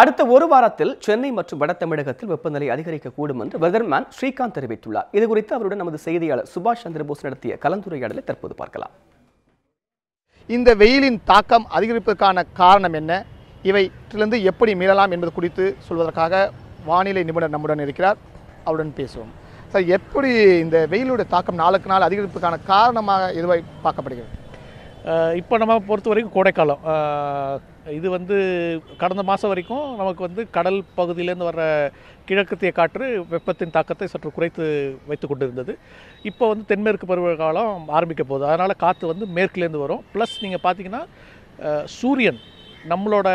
அடுத்த ஒரு வாரத்தில் சென்னை மற்றும் வட தமிழகத்தில் வெப்பநிலை அதிகரிக்கக்கூடும் என்று வெதர்மேன் ஸ்ரீகாந்த் தெரிவித்துள்ளார். இது குறித்து அவருடன் நமது செய்தியாளர் சுபாஷ் சந்திரபோஸ் நடத்திய கலந்துரையாடலை தற்போது பார்க்கலாம். இந்த வெயிலின் தாக்கம் அதிகரிப்பதற்கான காரணம் என்ன? இவற்றிலிருந்து எப்படி மீளலாம் என்பது குறித்து சொல்வதற்காக வானிலை நிபுணர் நம்முடன் இருக்கிறார். அவருடன் பேசுவோம். சார் எப்படி இந்த வெயிலுடைய தாக்கம் நாளுக்கு நாள் அதிகரிப்பதற்கான காரணமாக எதுவாக பார்க்கப்படுகிறது? இப்போ நம்ம பொறுத்த வரைக்கும் கோடைக்காலம். இது வந்து கடந்த மாதம் வரைக்கும் நமக்கு வந்து கடல் பகுதியிலேருந்து வர்ற கிழக்கத்திய காற்று வெப்பத்தின் தாக்கத்தை சற்று குறைத்து வைத்து கொண்டு இருந்தது இப்போ வந்து தென்மேற்கு பருவகாலம் ஆரம்பிக்க போகுது. அதனால் காற்று வந்து மேற்குலேருந்து வரும். ப்ளஸ் நீங்கள் பார்த்தீங்கன்னா சூரியன் நம்மளோட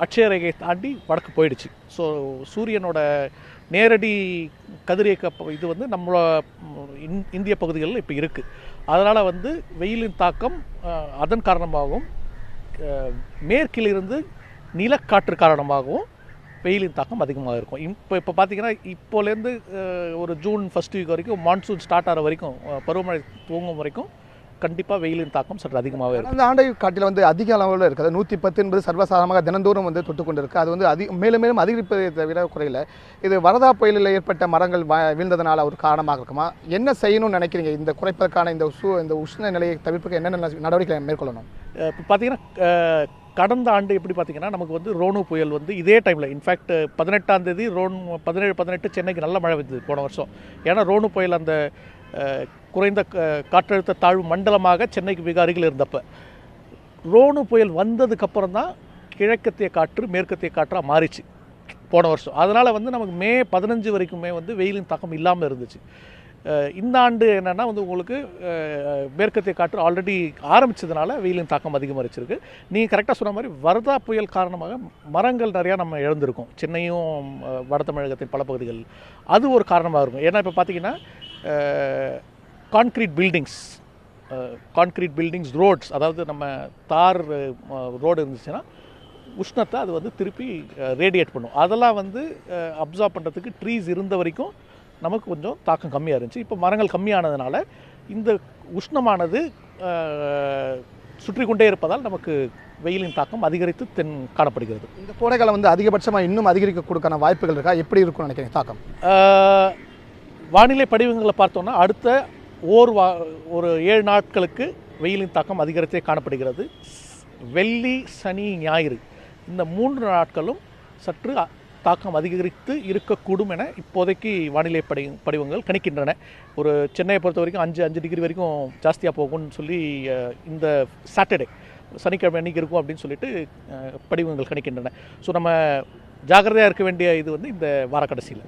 அட்சயரேகையை தாண்டி வடக்கு போயிடுச்சு. ஸோ சூரியனோட நேரடி கதிரியக்க இது வந்து நம்மளோட இந்- இந்திய பகுதிகளில் இப்போ இருக்குது அதனால் வந்து வெயிலின் தாக்கம் அதன் காரணமாகவும் மேற்கிலிருந்து நிலக்காற்று காரணமாகவும் வெயிலின் தாக்கம் அதிகமாக இருக்கும். இப்போ இப்போ பார்த்தீங்கன்னா இப்போலேருந்து ஒரு ஜூன் ஃபஸ்ட் வீக் வரைக்கும் மான்சூன் ஸ்டார்ட் ஆகிற வரைக்கும் பருவமழை துவங்கும் வரைக்கும் கண்டிப்பாக வெயிலின் தாக்கம் சற்று அதிகமாகவே இருக்கும் கடந்த ஆண்டை காட்டில் வந்து அதிக அளவில் இருக்குது. நூற்றி பத்து என்பது சர்வசாதாரணமாக தினந்தோறும் வந்து தொட்டு கொண்டு இருக்குது அது வந்து அதிக மேலும் மேலும் அதிகரிப்பதை தவிர குறையல. இது வரதா புயலில் ஏற்பட்ட மரங்கள் வீழ்ந்ததனால ஒரு காரணமாக இருக்குமா? என்ன செய்யணும்னு நினைக்கிறீங்க? இந்த குறைப்பதற்கான இந்த சூ இந்த உஷ்ண நிலையை தவிர்ப்பதற்கு என்னென்ன நடவடிக்கை மேற்கொள்ளணும்? இப்போ பார்த்தீங்கன்னா கடந்த ஆண்டு எப்படி பார்த்தீங்கன்னா நமக்கு வந்து ரோனு புயல் வந்து இதே டைமில் இன்ஃபேக்ட் பதினெட்டாம் தேதி ரோன் பதினேழு பதினெட்டு சென்னைக்கு நல்ல மழை வந்தது போன வருஷம். ஏன்னா ரோனு புயல் அந்த குறைந்த க- காற்றழுத்த தாழ்வு மண்டலமாக சென்னைக்கு மிக அருகில் இருந்தப்ப. ரோனு புயல் வந்ததுக்கப்புறம் தான் கிழக்கத்திய காற்று மேற்கத்திய காற்றாக மாறிச்சு போன வருஷம். அதனால் வந்து நமக்கு மே பதினஞ்சு வரைக்குமே வந்து வெயிலின் தாக்கம் இல்லாமல் இருந்துச்சு. இந்த ஆண்டு என்னென்னா வந்து உங்களுக்கு மேற்கத்திய காற்று ஆல்ரெடி ஆரம்பித்ததுனால வெயிலின் தாக்கம் அதிகமாகிச்சிருக்கு நீங்கள் கரெக்டாக சொன்ன மாதிரி வரதா புயல் காரணமாக மரங்கள் நிறையா நம்ம இழந்திருக்கோம். சென்னையும் வட தமிழகத்தின் பல பகுதிகள் அது ஒரு காரணமாக இருக்கும். ஏன்னா இப்போ பார்த்தீங்கன்னா concrete buildings concrete buildings roads அதாவது நம்ம தார் ரோடு இருந்துச்சுன்னா உஷ்ணத்தை அது வந்து திருப்பி ரேடியேட் பண்ணும். அதெல்லாம் வந்து அப்சார்ப் பண்ணுறதுக்கு ட்ரீஸ் இருந்த வரைக்கும் நமக்கு கொஞ்சம் தாக்கம் கம்மியாக இருந்துச்சு. இப்போ மரங்கள் கம்மியானதுனால இந்த உஷ்ணமானது சுற்றி கொண்டே இருப்பதால் நமக்கு வெயிலின் தாக்கம் அதிகரித்து தென் காணப்படுகிறது. இந்த கோடைக்காலம் வந்து அதிகபட்சமாக இன்னும் அதிகரிக்க கொடுக்கான வாய்ப்புகள் இருக்கா? எப்படி இருக்கும்னு நினைக்கிறீங்க? தாக்கம். வானிலை படிவங்களை பார்த்தோன்னா அடுத்த ஓர் வா ஒரு ஏழு நாட்களுக்கு வெயிலின் தாக்கம் அதிகரித்தே காணப்படுகிறது. வெள்ளி சனி ஞாயிறு இந்த மூன்று நாட்களும் சற்று தாக்கம் அதிகரித்து இருக்கக்கூடும் என இப்போதைக்கு வானிலை படி படிவங்கள் கணிக்கின்றன. ஒரு சென்னையை பொறுத்த வரைக்கும் அஞ்சு அஞ்சு டிகிரி வரைக்கும் ஜாஸ்தியாக போகும்னு சொல்லி இந்த சாட்டர்டே சனிக்கிழமை அன்னைக்கு இருக்கும் அப்படின்னு சொல்லிட்டு படிவங்கள் கணிக்கின்றன. ஸோ நம்ம ஜாக்கிரதையாக இருக்க வேண்டிய இது வந்து இந்த வார கடைசியில்